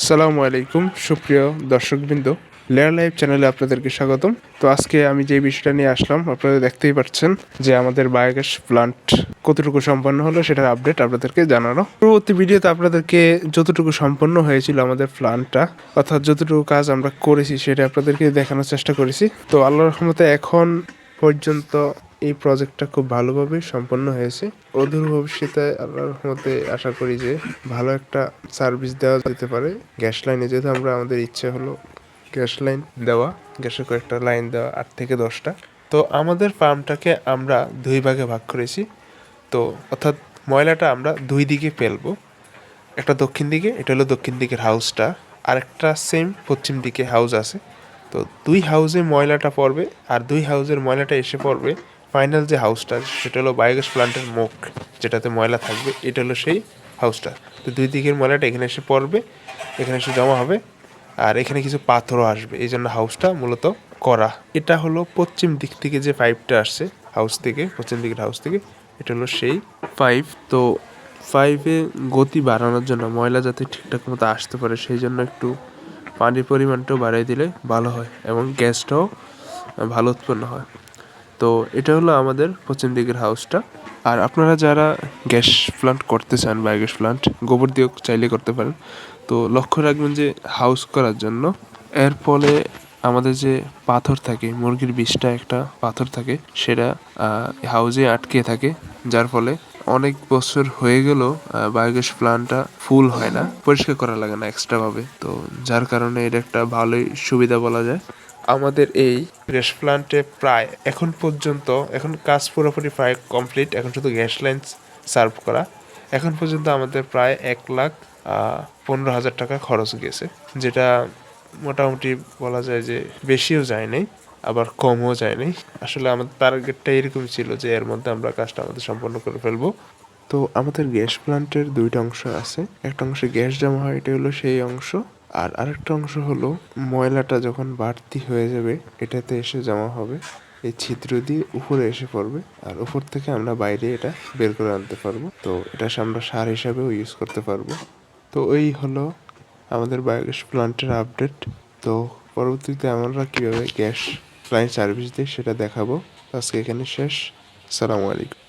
আসসালামু আলাইকুম, সুপ্রিয় দর্শকবৃন্দ। লেয়ার লাইভ চ্যানেলে আপনাদেরকে স্বাগতম। তো আজকে আমি যে বিষয়টা নিয়ে আসলাম, আপনারা দেখতেই পাচ্ছেন যে আমাদের বায়োগ্যাস প্লান্ট কতটুকু সম্পন্ন হলো সেটার আপডেট আপনাদেরকে জানানো। পরবর্তী ভিডিওতে আপনাদেরকে যতটুকু সম্পন্ন হয়েছিল আমাদের প্লান্টটা অর্থাৎ যতটুকু কাজ আমরা করেছি সেটা আপনাদেরকে দেখানোর চেষ্টা করেছি। তো আল্লাহর রহমতে এখন পর্যন্ত এই প্রজেক্টটা খুব ভালোভাবে সম্পন্ন হয়েছে। অদূর ভবিষ্যতে আল্লাহর রহমতে আশা করি যে ভালো একটা সার্ভিস দেওয়া যেতে পারে। গ্যাস লাইনে যেহেতু আমরা আমাদের ইচ্ছে হলো গ্যাস লাইন দেওয়া গ্যাসের কয়েকটা লাইন দেওয়া, আট থেকে দশটা। তো আমাদের ফার্মটাকে আমরা দুই ভাগে ভাগ করেছি। তো অর্থাৎ ময়লাটা আমরা দুই দিকে ফেলব। একটা দক্ষিণ দিকে, এটা হলো দক্ষিণ দিকের হাউসটা আরেকটা সেম পশ্চিম দিকে হাউস আছে। তো দুই হাউসে ময়লাটা পড়বে আর দুই হাউসের ময়লাটা এসে পড়বে ফাইনাল যে হাউসটা সেটা হলো বায়োগ্যাস প্লান্টের মুখ যেটাতে ময়লা থাকবে, এটা হলো সেই হাউসটা তো দুই দিকের ময়লাটা এখানে এসে পড়বে, এখানে এসে জমা হবে, আর এখানে কিছু পাথরও আসবে। এই জন্য হাউসটা মূলত করা। এটা হলো পশ্চিম দিক থেকে যে পাইপটা আসছে হাউস থেকে, পশ্চিম দিকের হাউস থেকে, এটা হলো সেই পাইপ তো পাইপে গতি বাড়ানোর জন্য ময়লা যাতে ঠিকঠাক মতো আসতে পারে, সেই জন্য একটু পানির পরিমাণটাও বাড়িয়ে দিলে ভালো হয় এবং গ্যাসটাও ভালো উৎপন্ন হয়। তো এটা হলো আমাদের পশ্চিম দিকের হাউসটা আর আপনারা যারা গ্যাস প্লান্ট করতে চান বায়োগ্যাস প্লান্ট গোবর দিয়েও চাইলে করতে পারেন। তো লক্ষ্য রাখবেন যে হাউস করার জন্য এর ফলে আমাদের যে পাথর থাকে, মুরগির বিষটা একটা পাথর থাকে, সেটা হাউজে আটকে থাকে। যার ফলে অনেক বছর হয়ে গেলেও বায়োগ্যাস প্লান্টটা ফুল হয় না, পরিষ্কার করা লাগে না এক্সট্রা ভাবে। তো যার কারণে এটা একটা ভালোই সুবিধা বলা যায়। আমাদের এই গ্যাস প্লান্টে প্রায় এখন পর্যন্ত, এখন কাজ পুরোপুরি প্রায় কমপ্লিট, এখন শুধু গ্যাস লাইন সার্ভ করা। এখন পর্যন্ত আমাদের প্রায় এক লাখ পনেরো হাজার টাকা খরচ গেছে, যেটা মোটামুটি বলা যায় যে বেশিও যায় নাই আবার কমও যায় নাই আসলে আমাদের টার্গেটটা এরকম ছিল যে এর মধ্যে আমরা কাজটা আমাদের সম্পন্ন করে ফেলব। তো আমাদের গ্যাস প্লান্টের দুইটা অংশ আছে। একটা অংশে গ্যাস জমা হয়, এটা হলো সেই অংশ। আর আরেকটা অংশ হলো, ময়লাটা যখন বাড়তি হয়ে যাবে, এটাতে এসে জমা হবে। এই ছিদ্র দিয়ে উপরে এসে পড়বে, আর উপর থেকে আমরা বাইরে এটা বের করে আনতে পারব। তো এটা আমরা সার হিসাবেও ইউজ করতে পারব। তো এই হলো আমাদের বায়োগ্যাস প্লান্টের আপডেট তো পরবর্তীতে আমরা কীভাবে গ্যাস লাইন সার্ভিস দিই সেটা দেখাবো। আজকে এখানে শেষ। আসসালামু আলাইকুম।